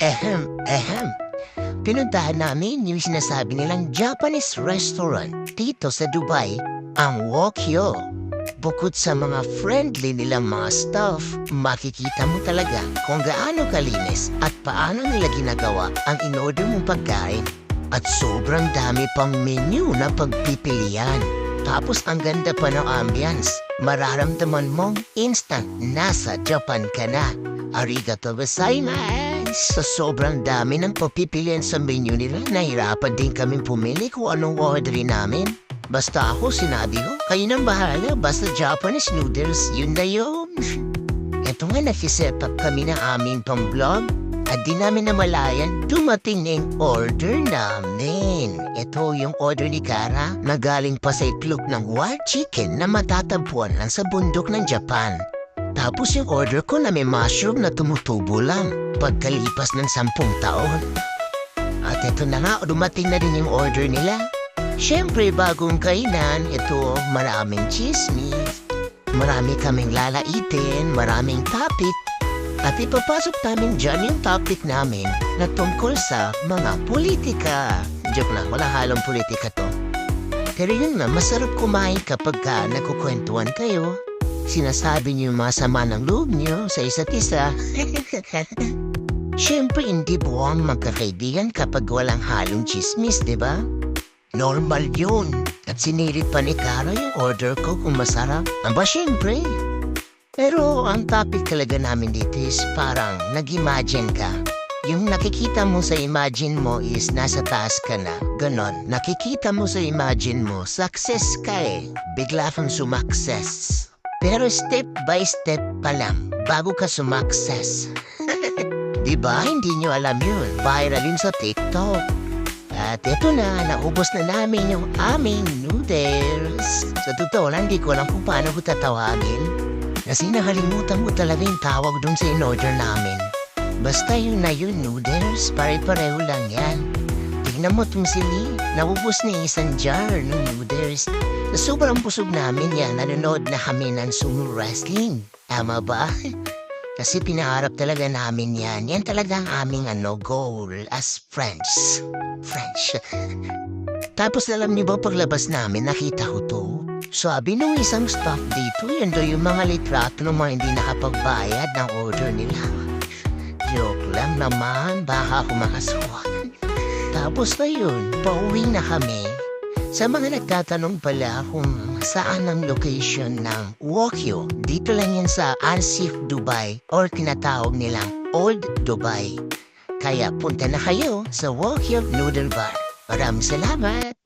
Ehem, ehem. Pinuntahan namin yung sinasabi nilang Japanese restaurant dito sa Dubai, ang Wokyo. Bukod sa mga friendly nilang mga staff, makikita mo talaga kung gaano kalinis at paano nila ginagawa ang in-order mong pagkain. At sobrang dami pang menu na pagpipilian. Tapos ang ganda pa ng ambience. Mararamdaman mong instant nasa Japan ka na. Arigato gozaimasu! Sa sobrang dami ng papipilian sa menu nila, nahirapan din kaming pumili kung anong orderin namin. Basta ako sinabi ko, kayo nang bahala, basta Japanese noodles, yun na yun. Ito nga nakiset up kami ng aming pang-vlog at di namin namalayan, dumating na yung order namin. Ito yung order ni Kara na galing pa sa itlog ng wild chicken na matatagpuan lang sa bundok ng Japan. Tapos yung order ko na may mushroom na tumutubo lang pagkalipas ng sampung taon. At ito na nga, dumating na din yung order nila. Siyempre, bagong kainan, ito maraming chismis. Marami kaming lalaitin, maraming topic. At ipapasok namin dyan yung topic namin na tungkol sa mga politika. Joke lang, wala halong politika to. Pero yun nga, masarap kumain kapag ka nagkukwentuhan kayo. Sinasabi niyo yung mga sama ng loob niyo sa isa't isa. Siyempre, hindi buwang magkakaibigan kapag walang halong chismis, di ba? Normal yun. At sinirit pa ni Kara yung order ko kung masarap. Aba, siyempre. Pero ang topic talaga namin dito is parang nag-imagine ka. Yung nakikita mo sa imagine mo is nasa taas ka na. Ganon. Nakikita mo sa imagine mo, success ka eh. Bigla kang sumakses. Pero step by step pa lang, bago ka sumakses. Di ba? Hindi nyo alam yun. Viral yun sa TikTok. At eto na, naubos na namin yung aming noodles. Sa totoo lang, di ko alam kung paano ko tatawagin. Kasi nakalimutan ko talaga yung tawag dun sa in-order namin. Basta yun na yun, noodles. Pare-pareho lang yan. Tignan mo itong sili. Naubos na isang jar ng noodles. Sobrang busog namin yan, nanonood na kami ng sumo wrestling. Tama ba? Kasi pinaharap talaga namin yan. Yan talaga ang aming ano, goal as friends. French. Tapos alam niyo ba paglabas namin, nakita ko to. Sabi nung isang staff dito, yan daw yung mga litrato ng mga hindi nakapagbayad ng order nila. Joke lang naman, baka ako makasuwa. Tapos na yun, pauwi na kami. Sa mga nagtatanong pala kung saan ang location ng Wokyo, dito lang yan sa Ansif, Dubai or tinatawag nilang Old Dubai. Kaya punta na kayo sa Wokyo Noodle Bar. Maraming salamat!